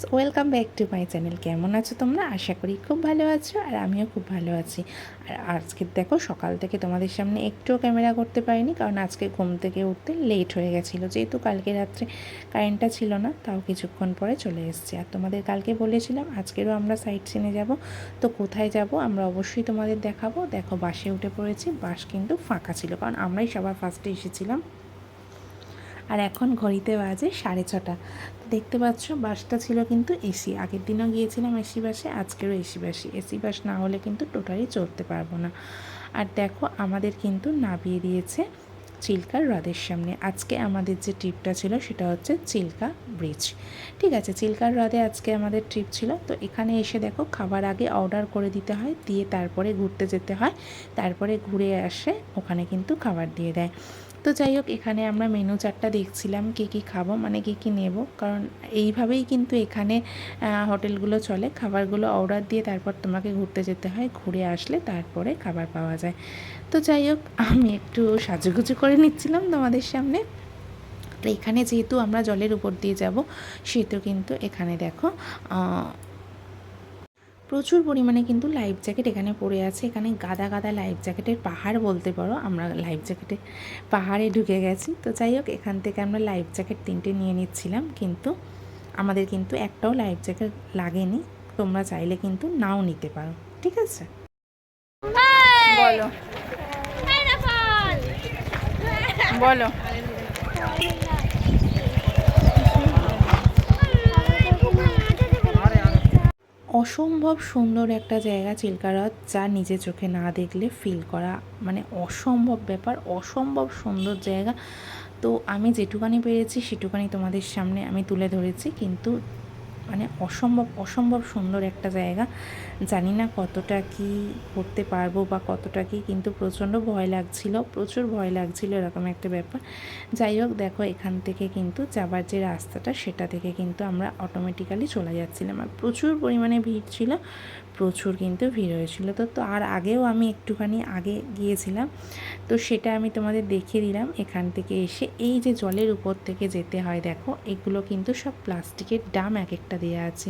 Friends, welcome back to my channel. কেমন আছো তোমরা? আশা করি খুব ভালো আছো আর আমিও খুব ভালো আছি। আর আজকে দেখো, সকাল থেকে তোমাদের সামনে একটুও ক্যামেরা করতে পারিনি, কারণ আজকে ঘুম থেকে উঠতে লেট হয়ে গেছিল। যেহেতু কালকে রাত্রে কারেন্টটা ছিল না, তাও কিছুক্ষণ পরে চলে এসেছি। আর তোমাদের কালকে বলেছিলাম, আজকেরও আমরা সাইট সিনে যাব। তো কোথায় যাব? আমরা অবশ্যই তোমাদের দেখাবো। দেখো, বাসে উঠে পড়েছি, বাস কিন্তু ফাঁকা ছিল, কারণ আমরাই সবার ফার্স্টে এসেছিলাম। আর এখন ঘড়িতে বাজে সাড়ে ছটা। দেখতে পাচ্ছ, বাসটা ছিল কিন্তু এসি। আগের দিনও গিয়েছিলাম এসি বাসে, আজকেরও এসি বাসে। এসি বাস না হলে কিন্তু টোটালি চড়তে পারব না। আর দেখো, আমাদের কিন্তু নামিয়ে দিয়েছে চিল্কার হ্রদের সামনে। আজকে আমাদের যে ট্রিপটা ছিল, সেটা হচ্ছে চিল্কা ব্রিজ। ঠিক আছে, চিল্কার হ্রদে আজকে আমাদের ট্রিপ ছিল। তো এখানে এসে দেখো, খাবার আগে অর্ডার করে দিতে হয়, দিয়ে তারপরে ঘুরতে যেতে হয়। তারপরে ঘুরে আসে, ওখানে কিন্তু খাবার দিয়ে দেয়। তো যাই হোক, এখানে আমরা মেনু চারটা দেখছিলাম, কী কী খাব মানে কী কী নেব। কারণ এইভাবেই কিন্তু এখানে হোটেলগুলো চলে। খাবারগুলো অর্ডার দিয়ে তারপর তোমাকে ঘুরতে যেতে হয়। ঘুরে আসলে তারপরে খাবার পাওয়া যায়। তো যাই হোক, আমি একটু সাজুগুজু করে নিচ্ছিলাম তোমাদের সামনে। তো এখানে যেহেতু আমরা জলের উপর দিয়ে যাব, সেহেতু কিন্তু এখানে দেখো প্রচুর পরিমাণে কিন্তু লাইফ জ্যাকেট এখানে পড়ে আছে। এখানে গাদা গাদা লাইফ জ্যাকেটের পাহাড় বলতে পারো আমরা লাইফ জ্যাকেটে পাহাড়ে ঢুকে গেছি। তো যাই হোক এখান থেকে আমরা লাইফ জ্যাকেট তিনটে নিয়ে নিচ্ছিলাম কিন্তু আমাদের কিন্তু একটাও লাইফ জ্যাকেট লাগেনি। তোমরা চাইলে কিন্তু নাও নিতে পারো ঠিক আছে? বলো। বলো। অসম্ভব সুন্দর একটা জায়গা চিল্কারত যা নিজে চোখে না দেখলে ফিল করা। মানে অসম্ভব ব্যাপার, অসম্ভব সুন্দর জায়গা। তো আমি যেটুকানি পেরেছি, সেটুকানি তোমাদের সামনে আমি তুলে ধরেছি। কিন্তু মানে অসম্ভব অসম্ভব সুন্দর একটা জায়গা। জানি না কতটা কি করতে পারব বা কতটা কি, কিন্তু প্রচণ্ড ভয় লাগছিল, প্রচুর ভয় লাগছিল এরকম একটা ব্যাপার। যাই হোক, দেখো এখান থেকে কিন্তু যাবার যে রাস্তাটা, সেটা থেকে কিন্তু আমরা অটোমেটিক্যালি চলে যাচ্ছিলাম। আর প্রচুর পরিমাণে ভিড় ছিল, প্রচুর কিন্তু ভিড় হয়েছিল। তো তো আর আগেও আমি একটুখানি আগে গিয়েছিলাম, তো সেটা আমি তোমাদের দেখিয়ে দিলাম। এখান থেকে এসে এই যে জলের উপর থেকে যেতে হয়, দেখো, এগুলো কিন্তু সব প্লাস্টিকের ডাম এক একটা দেওয়া আছে।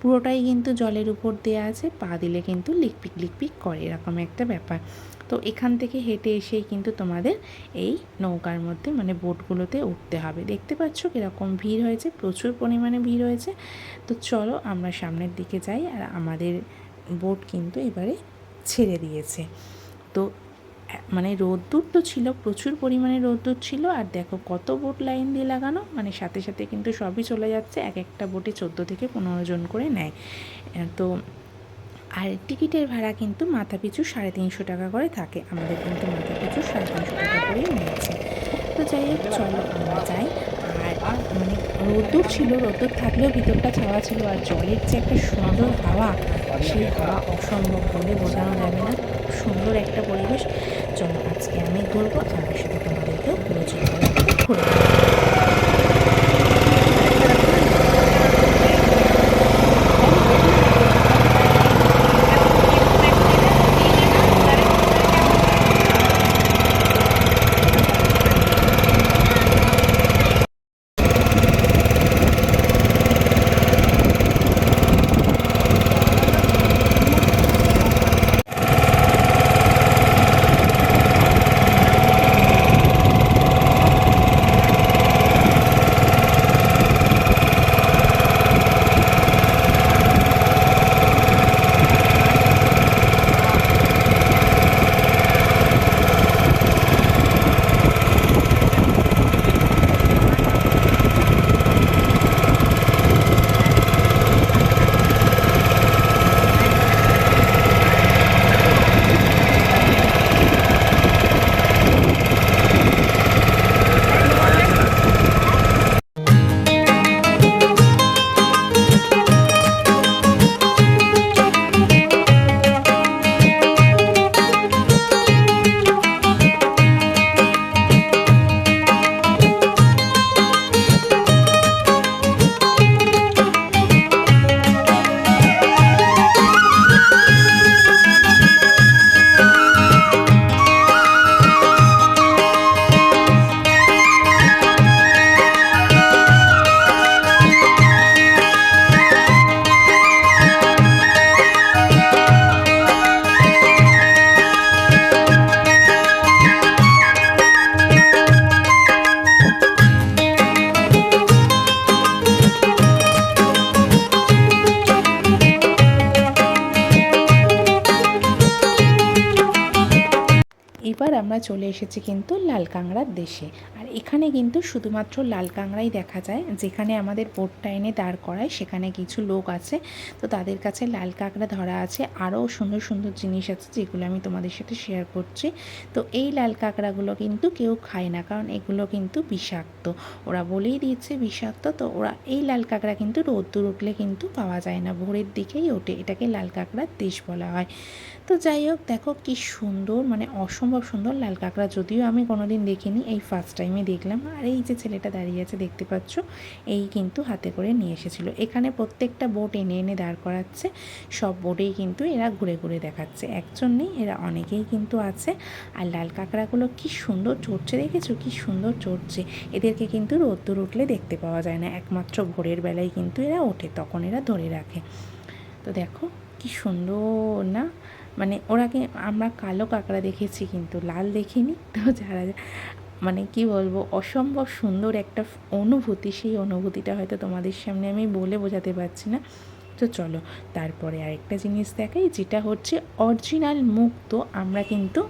পুরোটাই কিন্তু জলের উপর দেওয়া আছে। পা দিলে কিন্তু লিকপিক লিকপিক করে এরকম একটা ব্যাপার। তো এখান থেকে হেঁটে এসেই কিন্তু তোমাদের এই নৌকার মধ্যে মানে বোটগুলোতে উঠতে হবে। দেখতে পাচ্ছ কীরকম ভিড় হয়েছে, প্রচুর পরিমাণে ভিড় হয়েছে। তো চলো আমরা সামনের দিকে যাই আর আমাদের বোট কিন্তু এবারে ছেড়ে দিয়েছে। তো মানে রোদ্দুর তো ছিল, প্রচুর পরিমাণে রোদ্দুর ছিল আর দেখো কত বোট লাইন দিয়ে লাগানো মানে সাথে সাথে কিন্তু সবই চলে যাচ্ছে, এক একটা বোটে চোদ্দ থেকে পনেরো জন করে নেয়। তো আর টিকিটের ভাড়া কিন্তু মাথা পিছু সাড়ে তিনশো টাকা করে থাকে, আমাদের কিন্তু মাথা পিছু সাড়ে তিনশো টাকা করেই নিয়েছে। তো যাই হোক, চলো আমরা যাই। আর মানে রোদ্দুর ছিল, রোদ্দুর থাকলেও ভিতরটা ছাওয়া ছিল আর জলের যে একটা সুন্দর হাওয়া, সেই হাওয়া অসম্ভব বলে বোঝানো যাবে না। সুন্দর একটা পরিবেশ। চলো আজকে আমি ঘুরবো আমার সাথে তোমাদেরকেও পুরো আমরা চলে এসেছি কিন্তু লাল কাঁকড়ার দেশে। আর এখানে কিন্তু শুধুমাত্র লাল কাঁকড়াই দেখা যায়। যেখানে আমাদের বোটটা এনে দাঁড় করায়, সেখানে কিছু লোক আছে। তো তাদের কাছে লাল কাঁকড়া ধরা আছে। আরও সুন্দর সুন্দর জিনিস আছে যেগুলো আমি তোমাদের সাথে শেয়ার করছি। তো এই লাল কাঁকড়াগুলো কিন্তু কেউ খায় না, কারণ এগুলো কিন্তু বিষাক্ত। ওরা বলেই দিচ্ছে বিষাক্ত, তো ওরা এই লাল কাঁকড়া কিন্তু রোদ্দুর উঠলে কিন্তু পাওয়া যায় না। ভোরের দিকেই ওঠে। এটাকে লাল কাঁকড়ার দেশ বলা হয়। তো যাই হোক, দেখো কি সুন্দর মানে অসম্ভব সুন্দর লাল কাঁকড়া যদিও আমি কোনোদিন দেখিনি, এই ফার্স্ট টাইমে দেখলাম। আর এই যে ছেলেটা দাঁড়িয়ে আছে, দেখতে পাচ্ছ, এই কিন্তু হাতে করে নিয়ে এসেছিল। এখানে প্রত্যেকটা বোট এনে এনে দাঁড় করাচ্ছে, সব বোটেই কিন্তু এরা ঘুরে ঘুরে দেখাচ্ছে। একজন নেই, এরা অনেকেই কিন্তু আছে। আর লাল কাঁকড়াগুলো কি সুন্দর চড়ছে, দেখেছ? কি সুন্দর চড়ছে। এদেরকে কিন্তু রোদ্দুর উঠলে দেখতে পাওয়া যায় না। একমাত্র ভোরের বেলায় কিন্তু এরা ওঠে, তখন এরা ধরে রাখে। তো দেখো, কি সুন্দর না? মানে ওরাকে আমরা কালো কাঁকড়া দেখেছি কিন্তু লাল দেখিনি। তো যারা মানে কি বলব, অসম্ভব সুন্দর একটা অনুভূতি, সেই অনুভূতিটা হয়তো তোমাদের সামনে আমি বলে বোঝাতে পারছি না। তো চলো, তারপরে আরেকটা জিনিস দেখাই, যেটা হচ্ছে অরিজিনাল মুক্ত, আমরা কিন্তু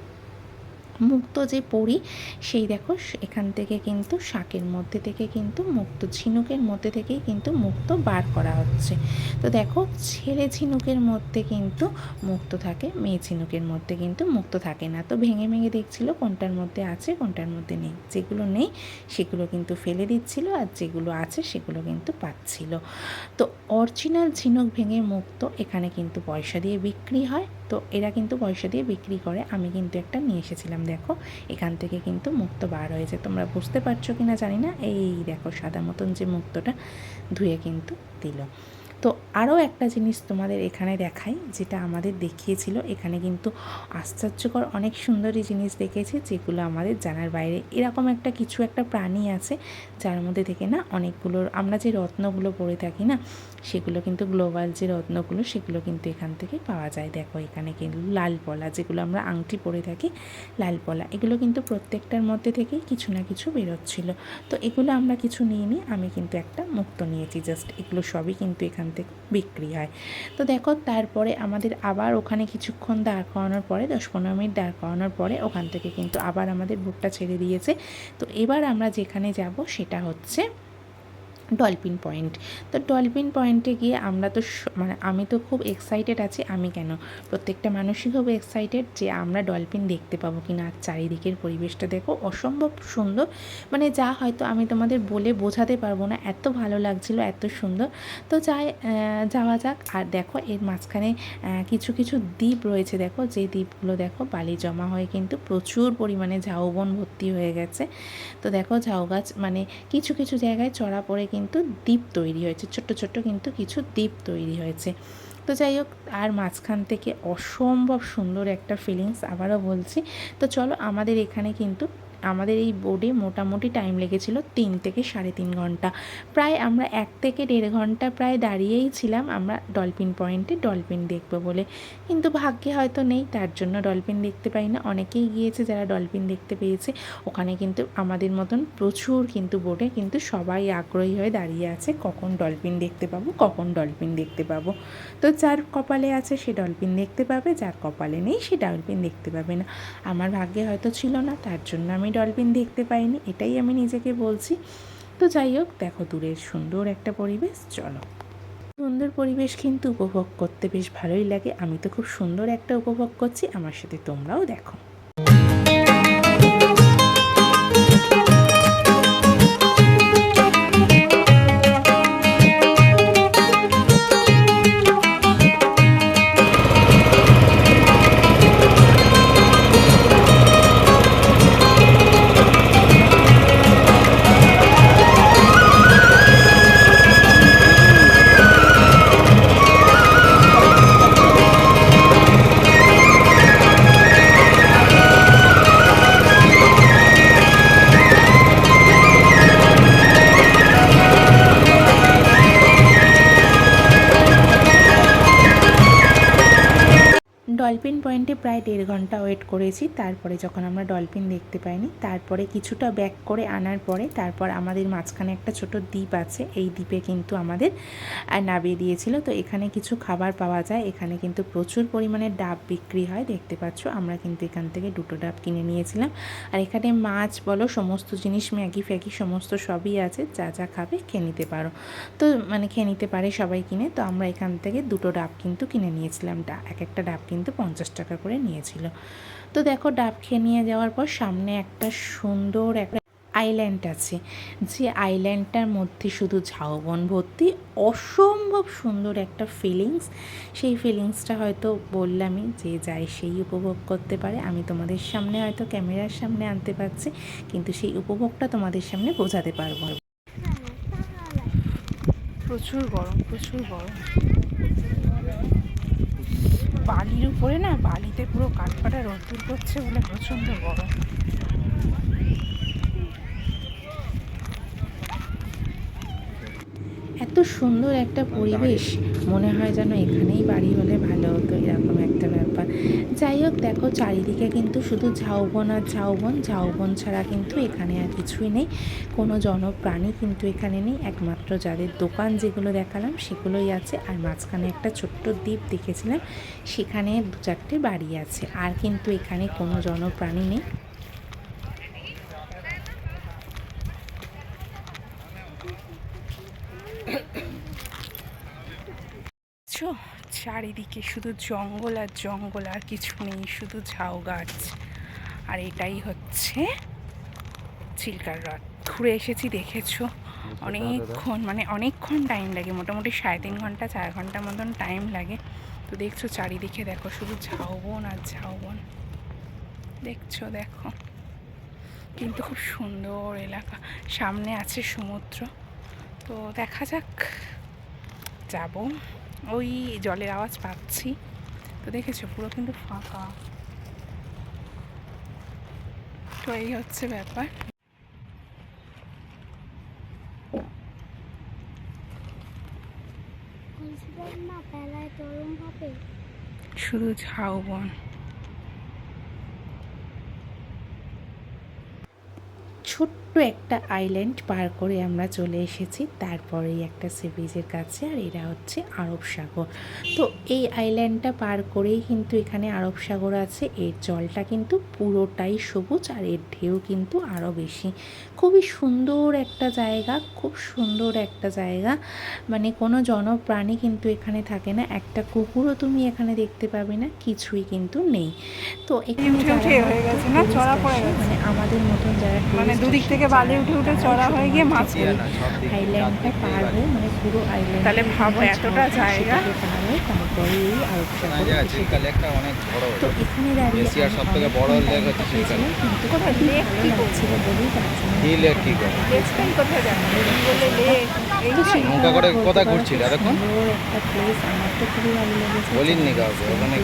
মুক্ত যে পড়ি সেই দেখো এখান থেকে কিন্তু শাকের মধ্যে থেকে কিন্তু মুক্ত, ঝিনুকের মধ্যে থেকেই কিন্তু মুক্ত বার করা হচ্ছে। তো দেখো, ছেলে ঝিনুকের মধ্যে কিন্তু মুক্ত থাকে, মেয়ে ঝিনুকের মধ্যে কিন্তু মুক্ত থাকে না। তো ভেঙে ভেঙে দেখছিল কোনটার মধ্যে আছে, কোনটার মধ্যে নেই। যেগুলো নেই, সেগুলো কিন্তু ফেলে দিচ্ছিল আর যেগুলো আছে, সেগুলো কিন্তু পাচ্ছিল। তো অরিজিনাল ঝিনুক ভেঙে মুক্ত, এখানে কিন্তু পয়সা দিয়ে বিক্রি হয়। তো এরা কিন্তু পয়সা দিয়ে বিক্রি করে। আমি কিন্তু একটা নিয়ে এসেছিলাম, দেখো। এখান থেকে কিন্তু মুক্ত বার হয়েছে। তোমরা বুঝতে পারছ কি না জানি না। এই দেখো, সাদা মতন যে মুক্তটা ধুয়ে কিন্তু দিল। তো আরও একটা জিনিস তোমাদের এখানে দেখাই, যেটা আমাদের দেখিয়েছিল। এখানে কিন্তু আশ্চর্যকর অনেক সুন্দরী জিনিস দেখেছি, যেগুলো আমাদের জানার বাইরে। এরকম একটা কিছু একটা প্রাণী আছে, যার মধ্যে থেকে না অনেকগুলো, আমরা যে রত্নগুলো পড়ে থাকি না সেগুলো কিন্তু গ্লোবাল যে রত্নগুলো, সেগুলো কিন্তু এখান থেকে পাওয়া যায়। দেখো, এখানে কিন্তু লাল পলা, যেগুলো আমরা আংটি পরে থাকি, লাল পলা, এগুলো কিন্তু প্রত্যেকটার মধ্যে থেকেই কিছু না কিছু বেরোচ্ছিল। তো এগুলো আমরা কিছু নিইনি আমি কিন্তু একটা মুক্ত নিয়েছি, জাস্ট এগুলো সবই কিন্তু এখান থেকে বিক্রি হয়। তো দেখো, তারপরে আমাদের আবার ওখানে কিছুক্ষণ দাঁড় করানোর পরে, দশ পনেরো মিনিট দাঁড় করানোর পরে ওখান থেকে কিন্তু আবার আমাদের বুকটা ছেড়ে দিয়েছে। তো এবার আমরা যেখানে যাব, সেটা হচ্ছে ডলফিন পয়েন্ট। তো ডলফিন পয়েন্টে গিয়ে আমরা তো মানে আমি তো খুব এক্সাইটেড আছি, আমি কেন? প্রত্যেকটা মানুষই খুব এক্সাইটেড যে আমরা ডলফিন দেখতে পাবো কি না চারিদিকের পরিবেশটা দেখো অসম্ভব সুন্দর। মানে যা হয়তো আমি তোমাদের বলে বোঝাতে পারব না, এত ভালো লাগছিল, এত সুন্দর। তো যাই যাওয়া যাক। আর দেখো এর মাঝখানে কিছু কিছু দ্বীপ রয়েছে দেখো, যে দ্বীপগুলো দেখো বালি জমা হয়ে কিন্তু প্রচুর পরিমাণে ঝাউবন ভর্তি হয়ে গেছে। তো দেখো ঝাউ গাছ মানে কিছু কিছু জায়গায় চড়া পড়ে কিন্তু দ্বীপ তৈরি হয়েছে, ছোট্ট ছোট্ট কিন্তু কিছু দ্বীপ তৈরি হয়েছে। তো যাই হোক, আর মাঝখান থেকে অসম্ভব সুন্দর একটা ফিলিংস আবারও বলছি। তো চলো আমাদের এখানে কিন্তু আমাদের এই বোর্ডে মোটামুটি টাইম লেগেছিল তিন থেকে সাড়ে তিন ঘণ্টা। প্রায় আমরা এক থেকে দেড় ঘণ্টা প্রায় দাঁড়িয়েই ছিলাম, আমরা ডলফিন পয়েন্টে ডলফিন দেখব বলে। কিন্তু ভাগ্যে হয়তো নেই, তার জন্য ডলফিন দেখতে পাই না। অনেকেই গিয়েছে যারা ডলফিন দেখতে পেয়েছে। ওখানে কিন্তু আমাদের মতন প্রচুর কিন্তু বোর্ডে কিন্তু সবাই আগ্রহী হয়ে দাঁড়িয়ে আছে, কখন ডলফিন দেখতে পাবো, কখন ডলফিন দেখতে পাবো। তো যার কপালে আছে সে ডলফিন দেখতে পাবে, যার কপালে নেই সে ডলফিন দেখতে পাবে না। আমার ভাগ্যে হয়তো ছিল না, তার জন্য আমি ডলফিন দেখতে পাইনি, এটাই আমি নিজেকে বলছি। তো যাই হোক, দেখো দূরের সুন্দর একটা পরিবেশ, চলো। সুন্দর পরিবেশ কিন্তু উপভোগ করতে বেশ ভালোই লাগে। আমি তো খুব সুন্দর একটা উপভোগ করছি, আমার সাথে তোমরাও দেখো। ডলফিন পয়েন্টে প্রায় দেড় ঘণ্টা ওয়েট করেছি। তারপরে যখন আমরা ডলফিন দেখতে পাইনি, তারপরে কিছুটা ব্যাক করে আনার পরে তারপর আমাদের মাঝখানে একটা ছোট দ্বীপ আছে, এই দ্বীপে কিন্তু আমাদের নামিয়ে দিয়েছিল। তো এখানে কিছু খাবার পাওয়া যায়। এখানে কিন্তু প্রচুর পরিমাণে ডাব বিক্রি হয়। দেখতে পাচ্ছ, আমরা কিন্তু এখান থেকে দুটো ডাব কিনে নিয়েছিলাম। আর এখানে মাছ বলো, সমস্ত জিনিস, ম্যাগি ফ্যাগি সমস্ত সবই আছে। যা যা খাবে খেয়ে নিতে পারো। তো মানে খেয়ে নিতে পারে সবাই কিনে। তো আমরা এখান থেকে দুটো ডাব কিন্তু কিনে নিয়েছিলাম। এক একটা ডাব কিন্তু পঞ্চাশ টাকা করে নিয়েছিল। তো দেখো, ডাব খেয়ে নিয়ে যাওয়ার পর সামনে একটা সুন্দর একটা আইল্যান্ড আছে। যে আইল্যান্ডটার মধ্যে শুধু ঝাউবন ভর্তি, অসম্ভব সুন্দর একটা ফিলিংস সেই ফিলিংসটা হয়তো বললামই যে যাই সেই উপভোগ করতে পারে। আমি তোমাদের সামনে হয়তো ক্যামেরার সামনে আনতে পারছি, কিন্তু সেই উপভোগটা তোমাদের সামনে বোঝাতে পারব। প্রচুর গরম প্রচুর গরম। বালির উপরে না বালিতে পুরো কাঠপাটা রোদ্দুর করছে বলে প্রচণ্ড গরম। এত সুন্দর একটা পরিবেশ। মনে হয় যেন এখানেই বাড়ি হলে ভালো হতো, এরকম একটা ব্যাপার। যাই হোক, দেখো, চারিদিকে কিন্তু শুধু ঝাউবন আর ঝাউবন। ঝাউবন ছাড়া কিন্তু এখানে আর কিছুই নেই। কোনো জনপ্রাণী কিন্তু এখানে নেই। একমাত্র যাদের দোকান যেগুলো দেখালাম, সেগুলোই আছে। আর মাঝখানে একটা ছোট্ট দ্বীপ দেখেছিলাম, সেখানে দু চারটে বাড়ি আছে। আর কিন্তু এখানে কোনো জনপ্রাণী নেই দেখছ চারিদিকে শুধু জঙ্গল আর জঙ্গল আর কিছু নেই শুধু ঝাউ গাছ। আর এটাই হচ্ছে চিল্কার হ্রদ ঘুরে এসেছি দেখেছ? অনেকক্ষণ মানে অনেকক্ষণ টাইম লাগে মোটামুটি সাড়ে তিন ঘণ্টা চার ঘণ্টা মতন টাইম লাগে। তো দেখছ চারিদিকে দেখো শুধু ঝাউবন আর ঝাউবন দেখছ দেখো। কিন্তু খুব সুন্দর এলাকা। সামনে আছে সমুদ্র। তো দেখা যাক যাব। ওই জলের আওয়াজ পাচ্ছি। তো দেখেছ, পুরো কিন্তু ফাঁকা। তো এই হচ্ছে ব্যাপার। শুধু ঝাউবন ছোট্ট একটা আইল্যান্ড পার করে আমরা চলে এসেছি। তারপরেই একটা সি বিচের কাছে আর এরা হচ্ছে আরব সাগর। তো এই আইল্যান্ডটা পার করেই কিন্তু এখানে আরব সাগর আছে। এর জলটা কিন্তু পুরোটাই সবুজ আর এর ঢেউ কিন্তু আরও বেশি। খুবই সুন্দর একটা জায়গা খুব সুন্দর একটা জায়গা। মানে কোনো জনপ্রাণী কিন্তু এখানে থাকে না। একটা কুকুরও তুমি এখানে দেখতে পাবে না কিছুই কিন্তু নেই। তো এখানে। মানে আমাদের মতন যারা মানে দুদিক আসে, থেকে বালি উঠে উঠে চড়া হয়ে গিয়ে মাছ আইল্যান্ডটা মানে পুরো আইল্যান্ড তাহলে ভাবো এতটা জায়গা। পার তারপরে এই আরব না সাগর জায়গা এসে চিল্কা লেকটা অনেক বড় তো এখানে দাঁড়িয়ে এশিয়ার আমি সবথেকে অনেকক্ষণ বড় লেক হচ্ছে কাটিয়েছিলাম, কিন্তু কোথায়? লেক কি কি লেক কি করে লেকটাই কোথায় জানো বলে লেক নৌকা করে কোথায় ঘুরছিলে এতক্ষণ? বলিনি কাউকে, ওখানে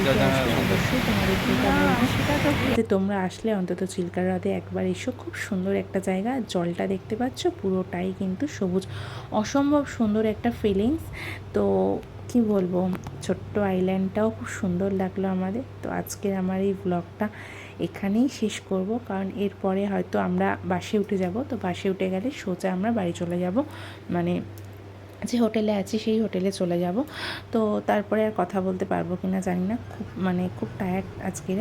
তোমরা আসলে অন্তত চিল্কা হ্রদে একবার এসো খুব সুন্দর একটা জায়গা আর জলটা দেখতে পাচ্ছ পুরোটাই কিন্তু সবুজ অসম্ভব সুন্দর একটা ফিলিংস তো কি বলব ছোট্ট আইল্যান্ডটাও খুব সুন্দর লাগল আমাদের। তো আজকের আমার এই ব্লগটা এখানেই শেষ করব। কারণ এরপরে হয়তো আমরা বাসে উঠে যাব। তো বাসে উঠে গেলে সোজা আমরা বাড়ি চলে যাব। মানে যে হোটেলে আছি সেই হোটেলে চলে যাব। তো তারপরে আর কথা বলতে পারব কি না জানি না। খুব মানে খুব টায়ার্ড আজকের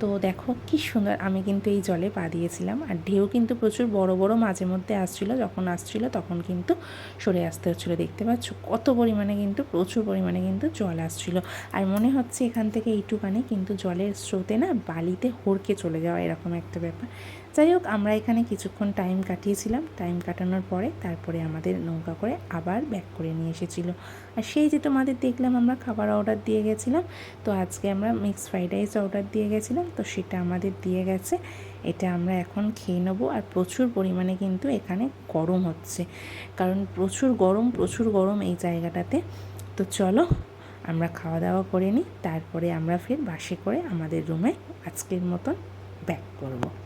তো দেখো কি সুন্দর, আমি কিন্তু এই জলে পা দিয়েছিলাম। আর ঢেউ কিন্তু প্রচুর বড় বড় মাঝে মধ্যে আসছিল। যখন আসছিল তখন কিন্তু সরে আসতে হচ্ছিল। দেখতে পাচ্ছ কত পরিমাণে কিন্তু, প্রচুর পরিমাণে কিন্তু জল আসছিল। আর মনে হচ্ছে এখান থেকে এইটুখানি কিন্তু জলের স্রোতে না বালিতে হড়কে চলে যাওয়া এরকম একটা ব্যাপার। যাই হোক, আমরা এখানে কিছুক্ষণ টাইম কাটিয়েছিলাম। টাইম কাটানোর পরে তারপরে আমাদের নৌকা করে আবার ব্যাক করে নিয়ে এসেছিল। আর সেই যে তোমাদের দেখলাম, আমরা খাবার অর্ডার দিয়ে গেছিলাম। তো আজকে আমরা মিক্স ফ্রাইড রাইস অর্ডার দিয়ে গেছিলাম। তো সেটা আমাদের দিয়ে গেছে। এটা আমরা এখন খেয়ে নেব। আর প্রচুর পরিমাণে কিন্তু এখানে গরম হচ্ছে। কারণ প্রচুর গরম প্রচুর গরম এই জায়গাটাতে। তো চলো, আমরা খাওয়া দাওয়া করে নিই। তারপরে আমরা ফের বাসে করে আমাদের রুমে আজকের মতন ব্যাক করব।